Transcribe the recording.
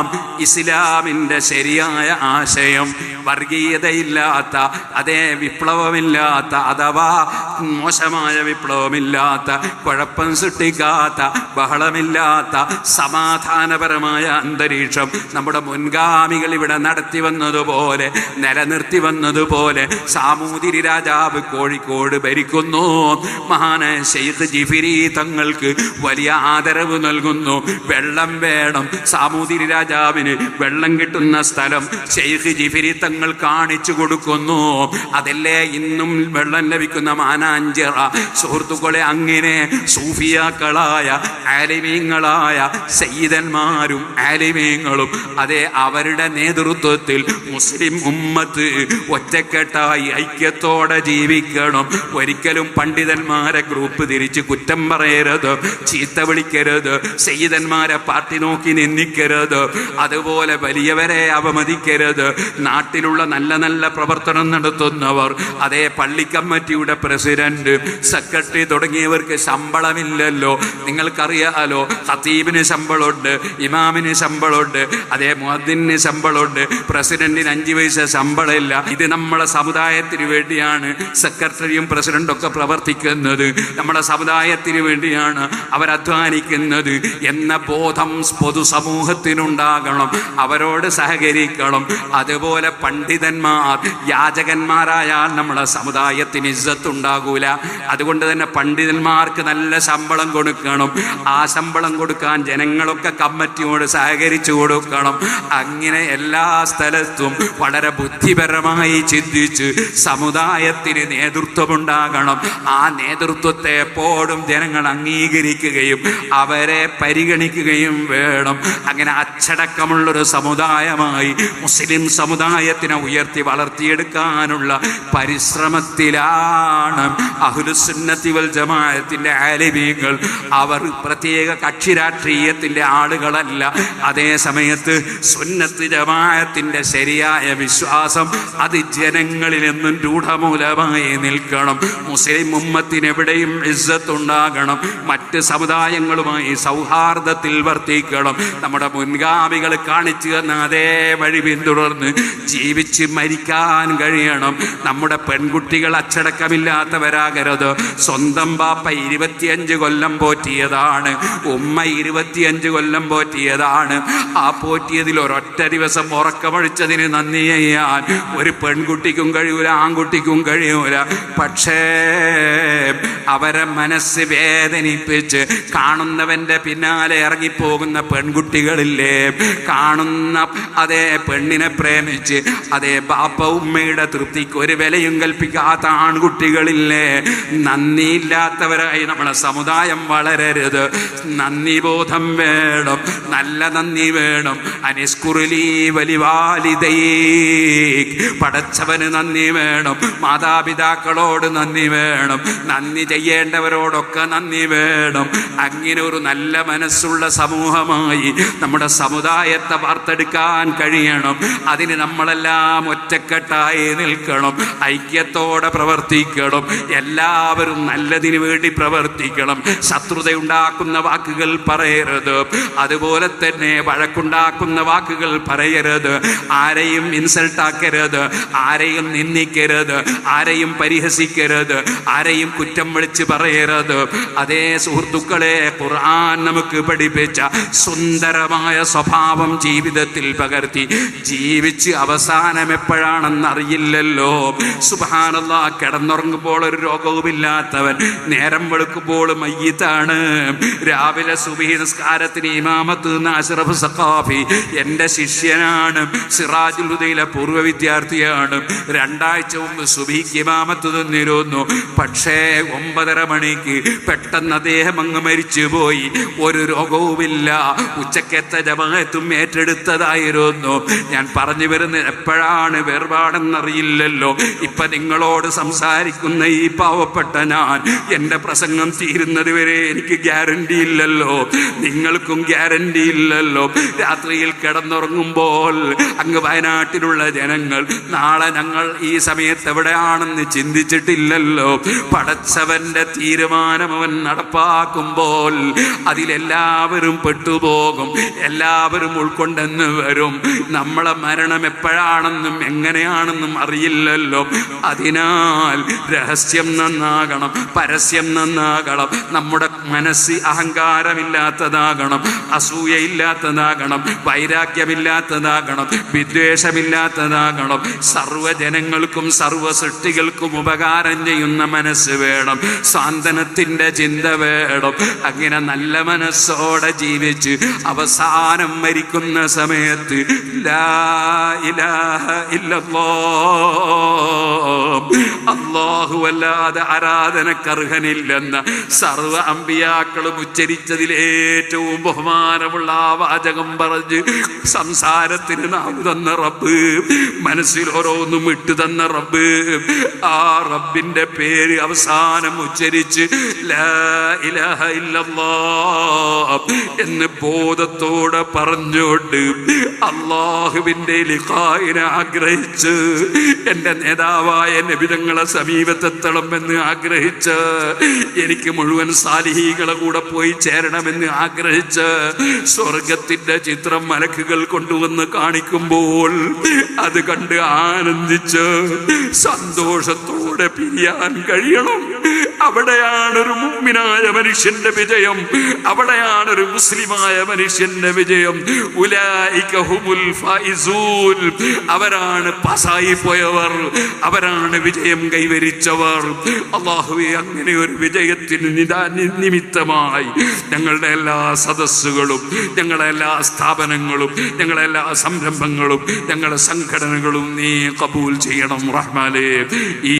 I'm ഇസ്ലാമിന്റെ ശരിയായ ആശയം വർഗീയതയില്ലാത്ത അതേ വിപ്ലവമില്ലാത്ത അഥവാ മോശമായ വിപ്ലവമില്ലാത്ത കുഴപ്പം സൃഷ്ടിക്കാത്ത ബഹളമില്ലാത്ത സമാധാനപരമായ അന്തരീക്ഷം നമ്മുടെ മുൻഗാമികൾ ഇവിടെ നടത്തി വന്നതുപോലെ നിലനിർത്തി വന്നതുപോലെ സാമൂതിരി രാജാവ് കോഴിക്കോട് ഭരിക്കുന്നു. മഹാനായ ഷെയ്ഖ് ജിഫിരി തങ്ങൾക്ക് വലിയ ആദരവ് നൽകുന്നു. വെള്ളം വേണം. സാമൂതിരി രാജാവിന് വെള്ളം കിട്ടുന്ന സ്ഥലം ഷെയ്ഖ് ജിഫിരി തങ്ങൾ കാണിച്ചു കൊടുക്കുന്നു. അതല്ലേ ഇന്നും വെള്ളം ലഭിക്കുന്ന മാനാഞ്ചിറ. സുഹൃത്തുക്കളെ അങ്ങനെ സൂഫിയാക്കളായ ആലിമീങ്ങളായ സയ്യിദന്മാരും ആലിമീങ്ങളും അതെ അവരുടെ നേതൃത്വത്തിൽ മുസ്ലിം ഉമ്മത്ത് ഒറ്റക്കെട്ടായി ഐക്യത്തോടെ ജീവിക്കണം. ഒരിക്കലും പണ്ഡിതന്മാരെ ഗ്രൂപ്പ് തിരിച്ച് കുറ്റം പറയരുത് ചീത്ത വിളിക്കരുത് സയ്യിദന്മാരെ പാർട്ടി നോക്കി നിന്ദിക്കരുത്. അതുപോലെ വലിയവരെ അപമതിക്കരുത് നാട്ടിലുള്ള നല്ല നല്ല പ്രവർത്തനം നടത്തുന്നവർ അതേ പള്ളി കമ്മിറ്റിയുടെ പ്രസിഡന്റ് സെക്രട്ടറി തുടങ്ങിയവർക്ക് ശമ്പളമില്ലല്ലോ. നിങ്ങൾക്കറിയാലോ ഹത്തീബിന് ശമ്പളമുണ്ട് ഇമാമിന് ശമ്പളമുണ്ട് അതേ മുഹദ്ദിന് ശമ്പളമുണ്ട്. പ്രസിഡന്റിന് അഞ്ച് പൈസ ശമ്പളമില്ല. ഇത് നമ്മളെ സമുദായത്തിന് വേണ്ടിയാണ് സെക്രട്ടറിയും പ്രസിഡന്റും ഒക്കെ പ്രവർത്തിക്കുന്നത്. നമ്മുടെ സമുദായത്തിന് വേണ്ടിയാണ് അവരധ്വാനിക്കുന്നത് എന്ന ബോധം പൊതുസമൂഹത്തിനുണ്ടാകണം. അവരോട് സഹകരിക്കണം. അതുപോലെ പണ്ഡിതന്മാർ യാചകന്മാരായാൽ നമ്മളെ സമുദായത്തിന് ഇജ്ജത്തുണ്ടാകൂല അതുകൊണ്ട് തന്നെ പണ്ഡിതന്മാർക്ക് നല്ല ശമ്പളം കൊടുക്കണം. ആ ശമ്പളം കൊടുക്കാൻ ജനങ്ങളൊക്കെ കമ്മിറ്റിയോട് സഹകരിച്ചു കൊടുക്കണം. അങ്ങനെ എല്ലാ സ്ഥലത്തും വളരെ ബുദ്ധിപരമായി ചിന്തിച്ച് സമുദായത്തിന് നേതൃത്വമുണ്ടാകണം. ആ നേതൃത്വത്തെ എപ്പോഴും ജനങ്ങൾ അംഗീകരിക്കുകയും അവരെ പരിഗണിക്കുകയും വേണം. അങ്ങനെ അച്ചടക്കമുള്ളൊരു സമുദായമായി മുസ്ലിം സമുദായത്തിനെ ഉയർത്തി വളർത്തിയെടുക്കാനുള്ള പരിശ്രമത്തിലാണ് അഹുലുസുന്നത്തി വൽ ജമാഅത്തിന്റെ ആലിമീങ്ങൾ. അവർ പ്രത്യേക കക്ഷി രാഷ്ട്രീയത്തിന്റെ ആളുകളല്ല. അതേ സമയത്ത് സുന്നത്ത് ജമാഅത്തിന്റെ ശരിയായ വിശ്വാസം അത് ജനങ്ങളിൽ എന്നും രൂഢമൂലമായി നിൽക്കണം. മുസ്ലിം ഉമ്മത്തിന് എവിടെയും ഇസ്സത്തുണ്ടാകണം. മറ്റ് സമുദായങ്ങളുമായി സൗഹാർദ്ദത്തിൽ വർത്തിക്കണം. നമ്മുടെ മുൻഗാമികൾ കാണിച്ചു തന്ന അതേ വഴി പിന്തുടർന്ന് ജീവിച്ച് മരിക്കാൻ കഴിയണം. നമ്മുടെ പെൺകുട്ടികൾ അച്ചടക്കമില്ലാത്തവരാകരുത്. സ്വന്തം ബാപ്പ ഇരുപത്തിയഞ്ച് കൊല്ലം പോറ്റിയതാണ്. ഉമ്മ ഇരുപത്തിയഞ്ച് കൊല്ലം പോറ്റിയതാണ്. ആ പോറ്റിയതിൽ ഒരൊറ്റ ദിവസം ഉറക്കമൊഴിച്ചതിന് നന്ദി ചെയ്യാൻ ഒരു പെൺകുട്ടിക്കും കഴിയൂല ആൺകുട്ടിക്കും കഴിയൂല. പക്ഷേ അവരെ മനസ്സ് വേദനിപ്പിച്ച് കാണുന്നവന്റെ പിന്നാലെ ഇറങ്ങിപ്പോകുന്ന പെൺകുട്ടികളില്ലേ? കാണുന്ന അതേ പെണ്ണിനെ പ്രേമിച്ച് അതേ ബാപ്പ ഉമ്മയുടെ തൃപ്തിക്ക് ഒരു വിലയും കൽപ്പിക്കാത്ത ആൺകുട്ടികളില്ലേ? നന്ദിയില്ലാത്തവരായി നമ്മളെ സമുദായം വളരരുത്. നന്ദി ബോധം വേണം നല്ല നന്ദി വേണം. അനിസ്കുറിലി വലിവാലിതൈ പടച്ചവന് നന്ദി വേണം മാതാപിതാക്കളോട് നന്ദി വേണം നന്ദി ചെയ്യേണ്ടവരോടൊക്കെ നന്ദി വേണം. അങ്ങനെ ഒരു നല്ല മനസ്സുള്ള സമൂഹമായി നമ്മുടെ സമുദായത്തെ വാർത്തെടുക്കാൻ കഴിയണം. അതിന് നമ്മളെല്ലാം ഒറ്റക്കെട്ടായി നിൽക്കണം. ഐക്യത്തോടെ പ്രവർത്തിക്കണം. എല്ലാവരും നല്ലതിന് വേണ്ടി പ്രവർത്തിക്കണം. ശത്രുതയുണ്ടാക്കുന്ന വാക്കുകൾ പറയരുത്. അതുപോലെ തന്നെ വഴക്കുണ്ടാക്കുന്ന വാക്കുകൾ പറയരുത്. ആരെയും ഇൻസൾട്ട് ആക്കരുത്. ആരെയും നിന്ദിക്കരുത്. ആരെയും പരിഹസിക്കരുത്. ആരെയും കുറ്റം വിളിച്ച് പറയരുത്. അതേ സുഹൃത്തുക്കളെ ഖുർആൻ നമുക്ക് പഠിപ്പിച്ച സുന്ദരമായ സ്വഭാവം ജീവിതത്തിൽ പകർത്തി ജീവിച്ച് അവസാനം എപ്പോഴാണെന്ന് അറിയില്ലല്ലോ സുബാനല്ല കിടന്നുറങ്ങുമ്പോൾ ഒരു രോഗവുമില്ലാത്തവൻ നേരം വെളുക്കുമ്പോൾ മയ്യത്താണ്. രാവിലെ സുബഹി നിസ്കാരത്തിന് ഇമാമത്ത് അഷറഫ് സഖാഫി എന്റെ ശിഷ്യനാണ് സിറാജുൽ ഹുദയിലെ പൂർവ വിദ്യാർത്ഥിയാണ്. രണ്ടാഴ്ച മുമ്പ് സുബിക്ക് ഇമാമത്ത് നിന്നിരുന്നു. പക്ഷേ ഒമ്പതര മണിക്ക് പെട്ടെന്ന് അദ്ദേഹം അങ്ങ് മരിച്ചുപോയി. ഒരു രോഗവുമില്ല. ഉച്ചക്കത്തെ ജമാഅത്തും ഏറ്റെടുത്തതായിരുന്നു. ഞാൻ പറഞ്ഞു വരുന്ന എപ്പോഴാണ് വേർപാടെന്നറിയില്ലല്ലോ. ഇപ്പൊ നിങ്ങളോട് സംസാരിക്കുന്ന ഈ പാവപ്പെട്ട ഞാൻ എന്റെ പ്രസംഗം തീരുന്നത് വരെ എനിക്ക് ഗ്യാരണ്ടി ഇല്ലല്ലോ. നിങ്ങൾക്കും ഗ്യാരണ്ടി ഇല്ലല്ലോ. രാത്രിയിൽ കിടന്നുറങ്ങുമ്പോൾ അങ്ങ് വയനാട്ടിലുള്ള ജനങ്ങൾ നാളെ ഞങ്ങൾ ഈ സമയത്ത് എവിടെയാണെന്ന് ചിന്തിച്ചിട്ടില്ലല്ലോ. പടച്ചവന്റെ തീരുമാനം അവൻ നടപ്പാക്കുമ്പോൾ അതിലെല്ലാവരും പെട്ടുപോകും. എല്ലാവരും ഉൾക്കൊണ്ടെന്ന് വരും. നമ്മളെ മരണം എപ്പോഴാണെന്നും എങ്ങനെയാണെന്നും അറിയില്ലല്ലോ. അതിനാൽ രഹസ്യം നന്നാകണം പരസ്യം നന്നാകണം. നമ്മുടെ മനസ്സ് അഹങ്കാരമില്ലാത്തതാകണം അസൂയയില്ലാത്തതാകണം വൈരാഗ്യമില്ലാത്തതാകണം വിദ്വേഷമില്ലാത്തതാകണം. സർവജനങ്ങൾക്കും സർവ സൃഷ്ടികൾക്കും ഉപകാരം ചെയ്യുന്ന മനസ്സ് വേണം. സാന്ത്വനത്തിന്റെ ചിന്ത വേണം. അങ്ങനെ നല്ല മനസ്സോടെ ജീവിച്ച് അവസാനം മരിക്കുന്ന സമയത്ത് ലാ ഇലാഹ ഇല്ലല്ലാഹ് അല്ലാഹു അല്ലാതെ ആരാധനക്കർഹനില്ലെന്ന സർവ അമ്പിയാക്കളും ഉച്ചരിച്ചതിൽ ഏറ്റവും ബഹുമാനമുള്ള ആ വാചകം പറഞ്ഞ് സംസാരത്തിന് നാം തന്ന റബ്ബ് മനസ്സിൽ ഓരോന്നും ഇട്ടു തന്ന റബ്ബ് ആ റബ്ബിന്റെ പേര് അവസാനം ഉച്ചരിച്ച് എന്ന് ബോധത്തോടെ പറഞ്ഞുകൊണ്ട് അള്ളാഹുവിന്റെ ലിഖായിനെ ആഗ്രഹിച്ച് എന്റെ നേതാവായ നബിതങ്ങളെ സമീപത്തെത്തണം എന്ന് ആഗ്രഹിച്ച് എനിക്ക് മുഴുവൻ സാലിഹികളെ കൂടെ പോയി ചേരണമെന്ന് ആഗ്രഹിച്ച് സ്വർഗത്തിന്റെ ചിത്രം മലക്കുകൾ കൊണ്ടുവന്ന് കാണിക്കുമ്പോൾ അത് കണ്ട് ആനന്ദിച്ച് സന്തോഷത്തോടെ പിരിയാൻ കഴിയണം. അവിടെയാണ് ഒരു മുമ്മിനായ മനുഷ്യന്റെ വിജയം. അവിടെയാണ് ഒരു മുസ്ലിമായ മനുഷ്യന്റെ വിജയം. അവരാണ് പാസായി പോയവർ. അവരാണ് വിജയം കൈവരിച്ചവർ. അള്ളാഹുവെ അങ്ങനെ ഒരു വിജയത്തിന് നിദാ നിമിത്തമായി ഞങ്ങളുടെ എല്ലാ സദസ്സുകളും ഞങ്ങളുടെ എല്ലാ സ്ഥാപനങ്ങളും ഞങ്ങളുടെ എല്ലാ സംരംഭങ്ങളും ഞങ്ങളുടെ സംഘടനകളും നീ കബൂൽ ചെയ്യണം റഹ്മാലേ ഈ